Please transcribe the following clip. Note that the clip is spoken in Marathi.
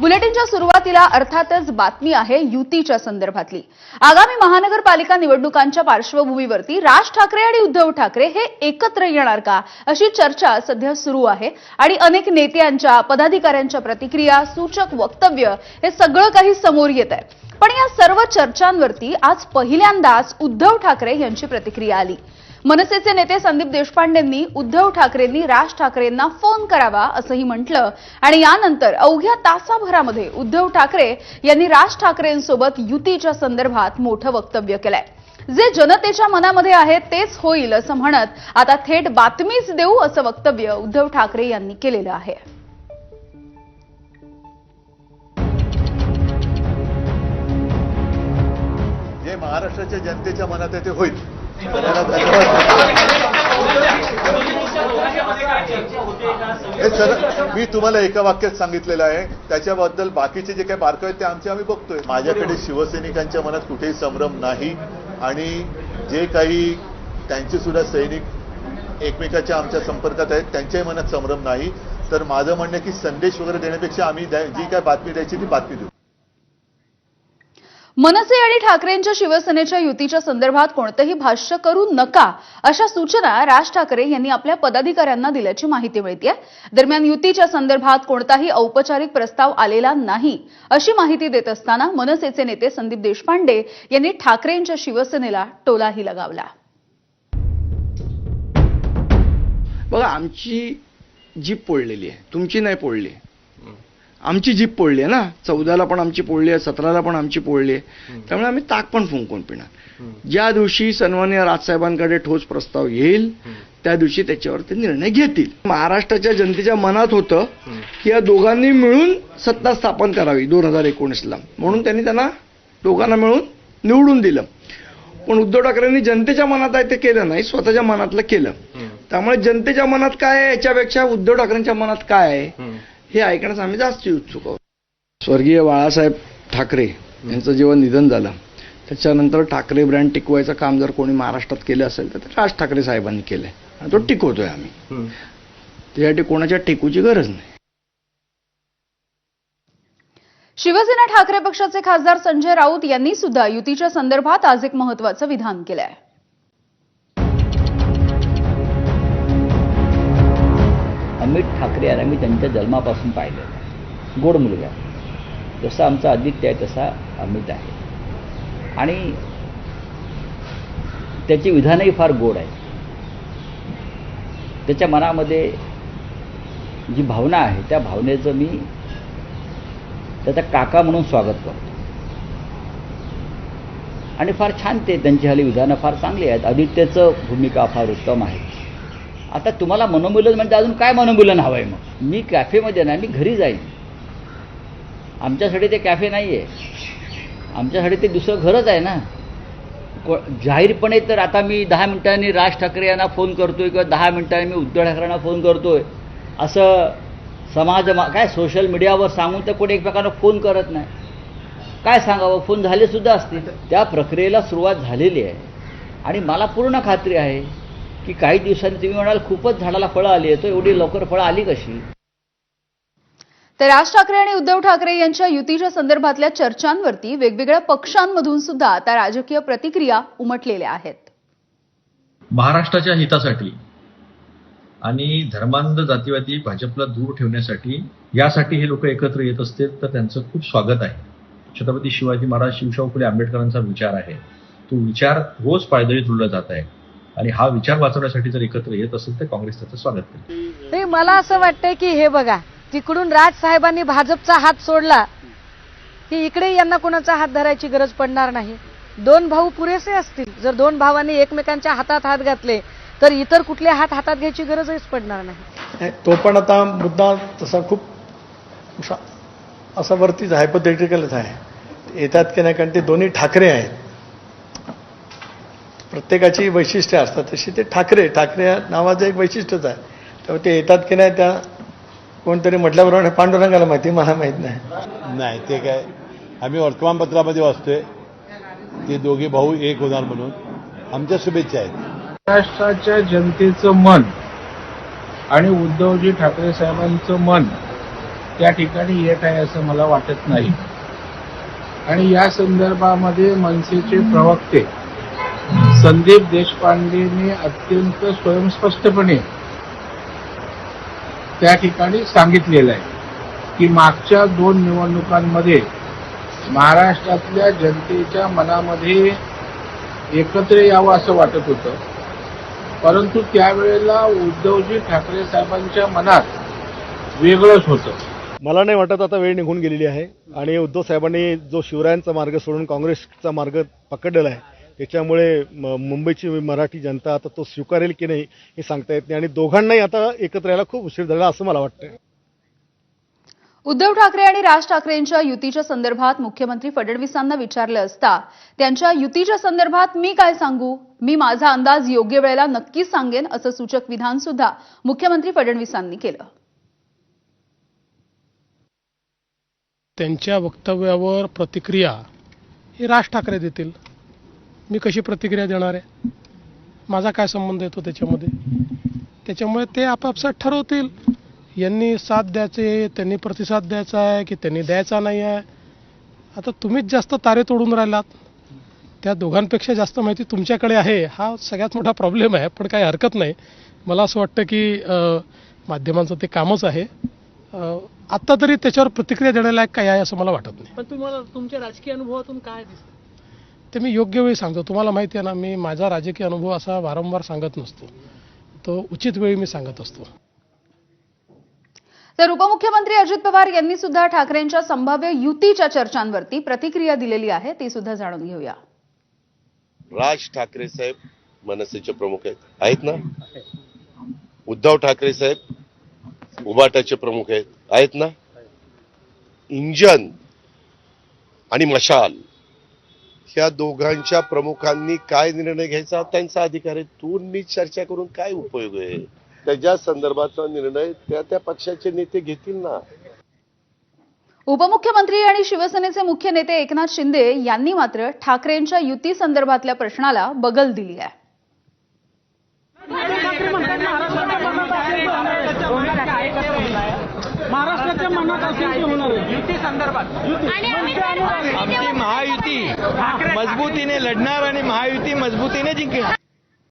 बुलेटिनच्या सुरुवातीला अर्थातच बातमी आहे युतीच्या संदर्भातली. आगामी महानगरपालिका निवडणुकांच्या पार्श्वभूमीवरती राज ठाकरे आणि उद्धव ठाकरे हे एकत्र येणार का? अशी चर्चा सध्या सुरू आहे. आणि अनेक नेत्यांच्या पदाधिकाऱ्यांच्या प्रतिक्रिया सूचक वक्तव्य हे सगळं काही समोर येत आहे. पण या सर्व चर्चांवरती आज पहिल्यांदाच उद्धव ठाकरे यांची प्रतिक्रिया आली. मनसेचे नेते संदीप देशपांडेंनी उद्धव ठाकरेंनी राज ठाकरेंना फोन करावा असंही म्हटलं. आणि यानंतर अवघ्या तासाभरामध्ये उद्धव ठाकरे यांनी राज ठाकरेंसोबत युतीच्या संदर्भात मोठं वक्तव्य केलंय. जे जनतेच्या मनामध्ये आहे तेच होईल असं म्हणत आता थेट बातमीच देऊ असं वक्तव्य उद्धव ठाकरे यांनी केलेलं आहे. जे महाराष्ट्राच्या जनतेच्या मनात आहे ते होईल. सर मी तुम्हाला एका वाक्यात सांगितलेलं आहे. त्याच्याबद्दल बाकीचे जे काही बारकावे आहेत ते आमचे आम्ही बघतोय. माझ्याकडे शिवसैनिकांच्या मनात कुठेही संभ्रम नाही आणि जे काही त्यांचे सुद्धा सैनिक एकमेकाच्या आमच्या संपर्कात आहेत त्यांच्याही मनात संभ्रम नाही. तर माझं म्हणणं की संदेश वगैरे देण्यापेक्षा आम्ही जी काय बातमी द्यायची ती बातमी देऊ. मनसे आणि ठाकरेंच्या शिवसेनेच्या युतीच्या संदर्भात कोणतंही भाष्य करू नका अशा सूचना राज ठाकरे यांनी आपल्या पदाधिकाऱ्यांना दिल्याची माहिती मिळते दरम्यान युतीच्या संदर्भात कोणताही औपचारिक प्रस्ताव आलेला नाही अशी माहिती देत असताना मनसेचे नेते संदीप देशपांडे यांनी ठाकरेंच्या शिवसेनेला टोलाही लगावला. बघा आमची जीप पोळलेली आहे तुमची नाही पोळली. आमची जीप पोळली आहे ना. चौदाला पण आमची पोळली आहे सतराला पण आमची पोळली आहे. त्यामुळे आम्ही ताक पण फुंकून पिणार. ज्या दिवशी सन्मान्य राजसाहेबांकडे ठोस प्रस्ताव येईल त्या दिवशी त्याच्यावर ते निर्णय घेतील. महाराष्ट्राच्या जनतेच्या मनात होतं की या दोघांनी मिळून सत्ता स्थापन करावी दोन हजार एकोणीसला. म्हणून त्यांनी त्यांना दोघांना मिळून निवडून दिलं. पण उद्धव ठाकरेंनी जनतेच्या मनात आहे ते केलं नाही स्वतःच्या मनातलं केलं. त्यामुळे जनतेच्या मनात काय आहे? याच्यापेक्षा उद्धव ठाकरेंच्या मनात काय आहे? हे ऐकण्यास आम्ही जास्त उत्सुक आहोत. स्वर्गीय बाळासाहेब ठाकरे यांचं जेव्हा निधन झालं. त्याच्यानंतर ठाकरे ब्रँड टिकवायचं काम जर कोणी महाराष्ट्रात केलं असेल तर ते राज ठाकरे साहेबांनी केलंय. आणि तो टिकवतोय आम्ही. त्यासाठी कोणाच्या टिकूची गरज नाही. शिवसेना ठाकरे पक्षाचे खासदार संजय राऊत यांनी सुद्धा युतीच्या संदर्भात आज एक महत्वाचं विधान केलंय. अमित मी त्यांच्या जन्मापासून पाहिलेलं गोड मुलगा जसा आमचा आदित्य आहे तसा अमित आहे. आणि त्याची विधानही फार गोड आहे. त्याच्या मनामध्ये जी भावना आहे त्या भावनेचं मी त्याचा काका म्हणून स्वागत करतो. आणि फार छान ते त्यांची हल्ली विधानं फार चांगली आहेत. आदित्यचं भूमिका फार उत्तम आहे. आता तुम्हाला मनोमूलन म्हणजे अजून काय मनोमूलन हवं आहे मग? मी कॅफेमध्ये नाही मी घरी जाईन. आमच्यासाठी ते कॅफे नाही आहे आमच्यासाठी ते दुसरं घरच आहे ना. को जाहीरपणे तर आता मी दहा मिनिटांनी राज ठाकरे यांना फोन करतोय किंवा दहा मिनिटांनी मी उद्धव ठाकरेंना फोन करतोय. असं समाज काय सोशल मीडियावर सांगून तर कोणी एकमेकांना फोन करत नाही. काय सांगावं? फोन झाले सुद्धा असतील. त्या प्रक्रियेला सुरुवात झालेली आहे. आणि मला पूर्ण खात्री आहे की काही दिवसांनी तुम्ही म्हणाल खूपच झाडाला फळं आली आहे तो एवढी लवकर फळं आली कशी? तर राज ठाकरे आणि उद्धव ठाकरे यांच्या युतीच्या संदर्भातल्या चर्चांवरती वेगवेगळ्या पक्षांमधून सुद्धा आता राजकीय प्रतिक्रिया उमटलेल्या आहेत. महाराष्ट्राच्या हितासाठी आणि धर्मांध जातीवादी भाजपला दूर ठेवण्यासाठी यासाठी हे लोक एकत्र येत असतील तर त्यांचं खूप स्वागत आहे. छत्रपती शिवाजी महाराज शिवशाहू फुले आंबेडकरांचा विचार आहे. तो विचार रोज पायदळी तुडला जात आहे. आणि हा विचार वाचवण्यासाठी जर एकत्र येत असेल तर काँग्रेस त्याचं स्वागत करेल. ते मला असं वाटतंय की हे बघा तिकडून राज साहेबांनी भाजपचा हात सोडला की इकडे यांना कोणाचा हात धरायची गरज पडणार नाही. दोन भाऊ पुरेसे असतील. जर दोन भावांनी एकमेकांच्या हातात हात घातले तर इतर कुठले हात हातात घ्यायची गरजच पडणार नाही. तो पण आता मुद्दा तसा खूप असा- असा वरतीच हायपोथेटिकलच आहे. येतात की नाही कारण ते दोन्ही ठाकरे आहेत. प्रत्येकाची वैशिष्ट्ये असतात. तशी ते ठाकरे ठाकरे या नावाचं एक वैशिष्ट्यच आहे. त्यामुळे ते येतात की नाही त्या कोणतरी म्हटल्याप्रमाणे पांडुरंगाला माहिती मला माहीत नाही. नाही ते काय आम्ही वर्तमानपत्रामध्ये वाचतोय. ते दोघे भाऊ एक होणार म्हणून. आमच्या शुभेच्छा आहेत. महाराष्ट्राच्या जनतेचं मन आणि उद्धवजी ठाकरे साहेबांचं मन त्या ठिकाणी येत आहे असं मला वाटत नाही. आणि या संदर्भामध्ये मनसेचे प्रवक्ते संदीप देशपांडेने अत्यंत स्वयंस्पष्टपणे त्या ठिकाणी सांगितलेलं आहे की मागच्या दोन निवडणुकांमध्ये महाराष्ट्रातल्या जनतेच्या मनामध्ये एकत्र यावं असं वाटत होतं. परंतु त्यावेळेला उद्धवजी ठाकरे साहेबांच्या मनात वेगळंच होतं. मला नाही वाटत आता वेळ निघून गेलेली आहे. आणि उद्धव साहेबांनी जो शिवरायांचा मार्ग सोडून काँग्रेसचा मार्ग पकडलेला आहे त्याच्यामुळे म- मुंबईची मराठी जनता आता तो स्वीकारेल की नाही हे सांगता येत नाही. आणि दोघांनाही आता एकत्र यायला खूप उशीर झाला असं मला वाटतं उद्धव ठाकरे आणि राज ठाकरेंच्या युतीच्या संदर्भात मुख्यमंत्री फडणवीसांना विचारलं असता त्यांच्या युतीच्या संदर्भात मी काय सांगू? मी माझा अंदाज योग्य वेळेला नक्कीच सांगेन असं सूचक विधान सुद्धा मुख्यमंत्री फडणवीसांनी केलं. त्यांच्या वक्तव्यावर प्रतिक्रिया ही राज ठाकरे देतील. मी कशी प्रतिक्रिया देणार आहे? माझा काय संबंध येतो त्याच्यामध्ये? त्याच्यामुळे ते आपापसात ठरवतील. यांनी साथ द्यायचे त्यांनी प्रतिसाद द्यायचा आहे की त्यांनी द्यायचा नाही आहे? आता तुम्हीच जास्त तारे तोडून राहिलात. त्या दोघांपेक्षा जास्त माहिती तुमच्याकडे आहे. हा सगळ्यात मोठा प्रॉब्लेम आहे पण काही हरकत नाही. मला असं वाटतं की माध्यमांचं ते कामच आहे. आत्ता तरी त्याच्यावर प्रतिक्रिया देण्यालायक काय आहे असं मला वाटत नाही. पण तुम्हाला तुमच्या राजकीय अनुभवातून काय दिसतं? ते मी योग्य वेळी सांगतो. तुम्हाला माहिती आहे ना मी माझा राजकीय अनुभव असा वारंवार सांगत नसतो. तो उचित वेळी मी सांगत असतो. तर उपमुख्यमंत्री अजित पवार यांनी सुद्धा ठाकरेंच्या संभाव्य युतीच्या चर्चांवरती प्रतिक्रिया दिलेली आहे ती सुद्धा जाणून घेऊया. राज ठाकरे साहेब मनसेचे प्रमुख आहेत. आहेत ना? उद्धव ठाकरे साहेब उबाटाचे प्रमुख आहेत. आहेत ना? इंजन आणि मशाल ह्या दोघांच्या प्रमुखांनी काय निर्णय घ्यायचा? त्यांचा अधिकार आहे. तू चर्चा करून काय उपयोग आहे? त्याच्या संदर्भातला निर्णय त्या त्या पक्षाचे नेते घेतील ना. उपमुख्यमंत्री आणि शिवसेनेचे मुख्य नेते एकनाथ शिंदे यांनी मात्र ठाकरेंच्या युती संदर्भातल्या प्रश्नाला बगल दिली आहे. महाराष्ट्राच्या मनात असेल होणार आहे. युती संदर्भात. आमची महायुती मजबूतीने लढणार आणि महायुती मजबूतीने जिंकेल.